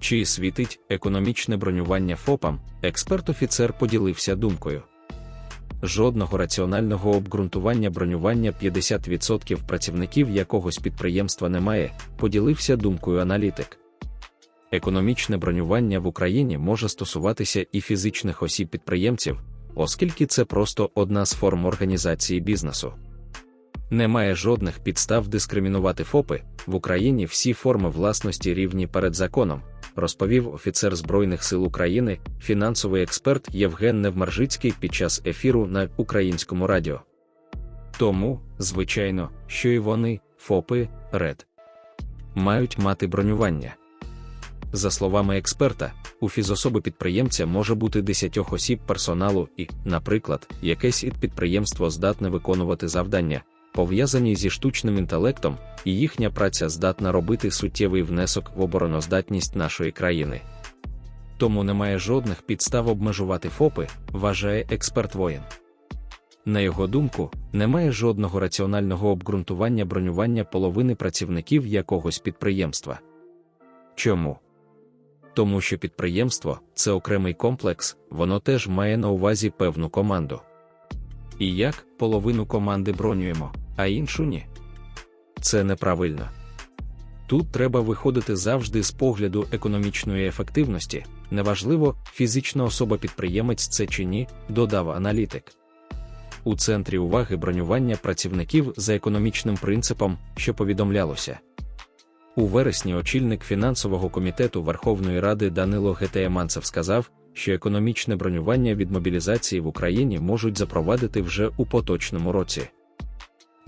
Чи світить економічне бронювання ФОПам, експерт-офіцер поділився думкою. Жодного раціонального обґрунтування бронювання 50% працівників якогось підприємства немає, поділився думкою аналітик. Економічне бронювання в Україні може стосуватися і фізичних осіб підприємців, оскільки це просто одна з форм організації бізнесу. Немає жодних підстав дискримінувати ФОПи в Україні всі форми власності рівні перед законом, розповів офіцер Збройних сил України, фінансовий експерт Євген Невмаржицький під час ефіру на українському радіо. Тому, звичайно, що і вони, ФОПи, РЕД, мають мати бронювання. За словами експерта, у фізособи підприємця може бути 10 осіб персоналу і, наприклад, якесь ід підприємство здатне виконувати завдання, пов'язані зі штучним інтелектом, і їхня праця здатна робити суттєвий внесок в обороноздатність нашої країни. Тому немає жодних підстав обмежувати ФОПи, вважає експерт воєн. На його думку, немає жодного раціонального обґрунтування бронювання половини працівників якогось підприємства. Чому? Тому що підприємство це окремий комплекс, воно теж має на увазі певну команду. І як половину команди бронюємо, а іншу ні. Це неправильно. Тут треба виходити завжди з погляду економічної ефективності, неважливо, фізична особа-підприємець це чи ні, додав аналітик. У центрі уваги бронювання працівників за економічним принципом, що повідомлялося. У вересні очільник фінансового комітету Верховної Ради Данило Гетеєманцев сказав, що економічне бронювання від мобілізації в Україні можуть запровадити вже у поточному році.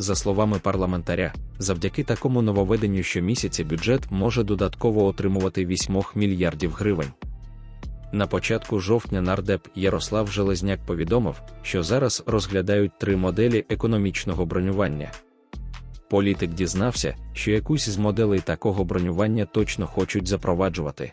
За словами парламентаря, завдяки такому нововведенню щомісяця бюджет може додатково отримувати 8 мільярдів гривень. На початку жовтня нардеп Ярослав Железняк повідомив, що зараз розглядають три моделі економічного бронювання. Політик дізнався, що якусь з моделей такого бронювання точно хочуть запроваджувати.